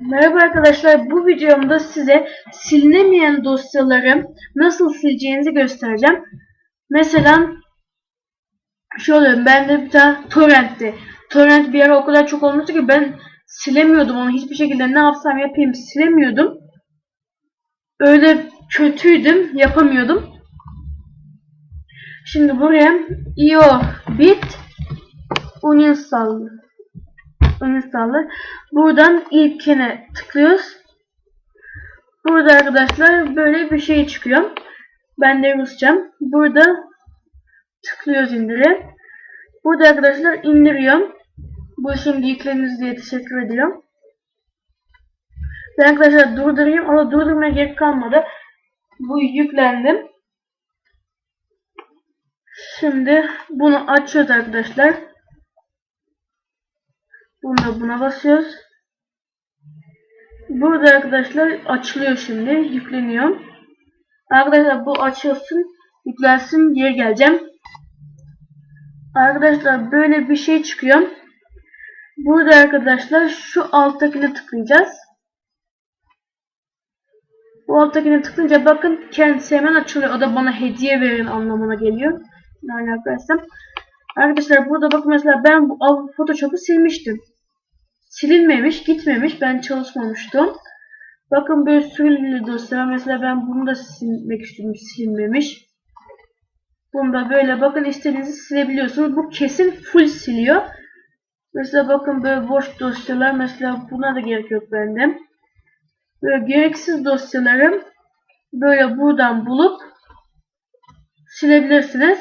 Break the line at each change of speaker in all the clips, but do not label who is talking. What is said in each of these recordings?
Merhaba arkadaşlar bu videomda size silinemeyen dosyaları nasıl sileceğinizi göstereceğim. Mesela şöyle bende bir tane torrentti. Torrent bir ara o kadar çok olmuştu ki ben silemiyordum onu hiçbir şekilde ne yapsam yapayım silemiyordum. Öyle kötüydüm yapamıyordum. Şimdi buraya io bit uninstall uninstall'ı. Buradan ilkine tıklıyoruz. Burada arkadaşlar böyle bir şey çıkıyor. Ben de Rusçam. Burada tıklıyoruz indire. Burada arkadaşlar indiriyorum. Bu şimdi yüklediniz diye teşekkür ediyorum. Ben arkadaşlar durdurayım ama durdurmaya gerek kalmadı. Bu yüklendim. Şimdi bunu açıyoruz arkadaşlar. Bunda buna basıyoruz. Burada arkadaşlar açılıyor şimdi. Yükleniyor. Arkadaşlar bu açılsın. Yüklensin. Geri geleceğim. Arkadaşlar böyle bir şey çıkıyor. Burada arkadaşlar şu alttakine tıklayacağız. Bu alttakine tıklayınca bakın kendisi hemen açılıyor. O da bana hediye verin anlamına geliyor. Yani arkadaşlar. Arkadaşlar burada bakın mesela ben bu Photoshop'u silmiştim. Silinmemiş, gitmemiş. Ben çalışmamıştım. Bakın böyle sürülü dosya. Mesela ben bunu da silmek istiyorum. Silmemiş. Bunda böyle bakın istediğinizi silebiliyorsunuz. Bu kesin full siliyor. Mesela bakın böyle boş dosyalar. Mesela buna da gerek yok bende. Böyle gereksiz dosyaları böyle buradan bulup silebilirsiniz.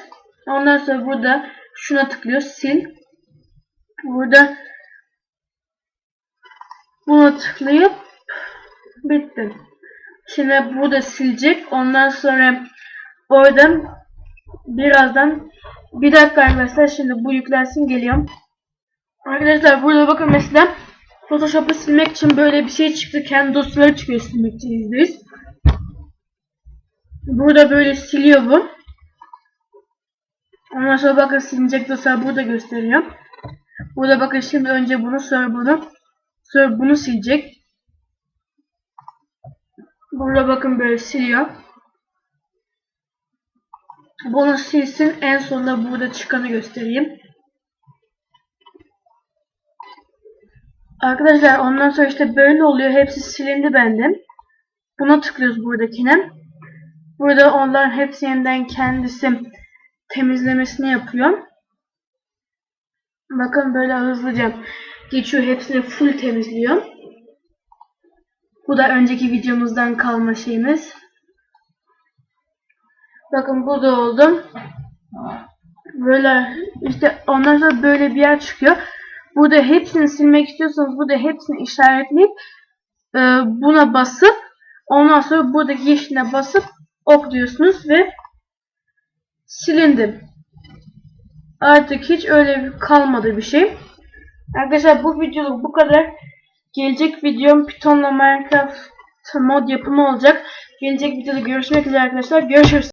Ondan sonra burada şuna tıklıyor sil. Burada buna tıklayıp bitti. Şimdi burada silecek. Ondan sonra oradan birazdan bir dakika arkadaşlar şimdi bu yüklensin geliyorum. Arkadaşlar burada bakın mesela Photoshop'u silmek için böyle bir şey çıktı. Kendi dosyaları çıkıyor silmek için %100. Burada böyle siliyor bu. Ondan sonra bakın silinecek dosya burada gösteriyor. Burada bakın şimdi önce bunu sonra bunu sonra bunu silecek. Burada bakın böyle siliyor. Bunu silsin en sonunda burada çıkanı göstereyim. Arkadaşlar ondan sonra işte böyle oluyor. Hepsi silindi bende. Buna tıklıyoruz buradakine. Burada onların hepsi yeniden kendisi temizlemesini yapıyor. Bakın böyle hızlıca geçiyor. Hepsini full temizliyor. Bu da önceki videomuzdan kalma şeyimiz. Bakın bu da oldu. Böyle işte ondan sonra böyle bir yer çıkıyor. Burada hepsini silmek istiyorsanız burada hepsini işaretleyip e, buna basıp ondan sonra buradaki yeşiline basıp ok diyorsunuz ve silindi. Artık hiç öyle kalmadı bir şey. Arkadaşlar bu videoluk bu kadar. Gelecek videom Python'la Minecraft mod yapımı olacak. Gelecek videoda görüşmek üzere arkadaşlar. Görüşürüz.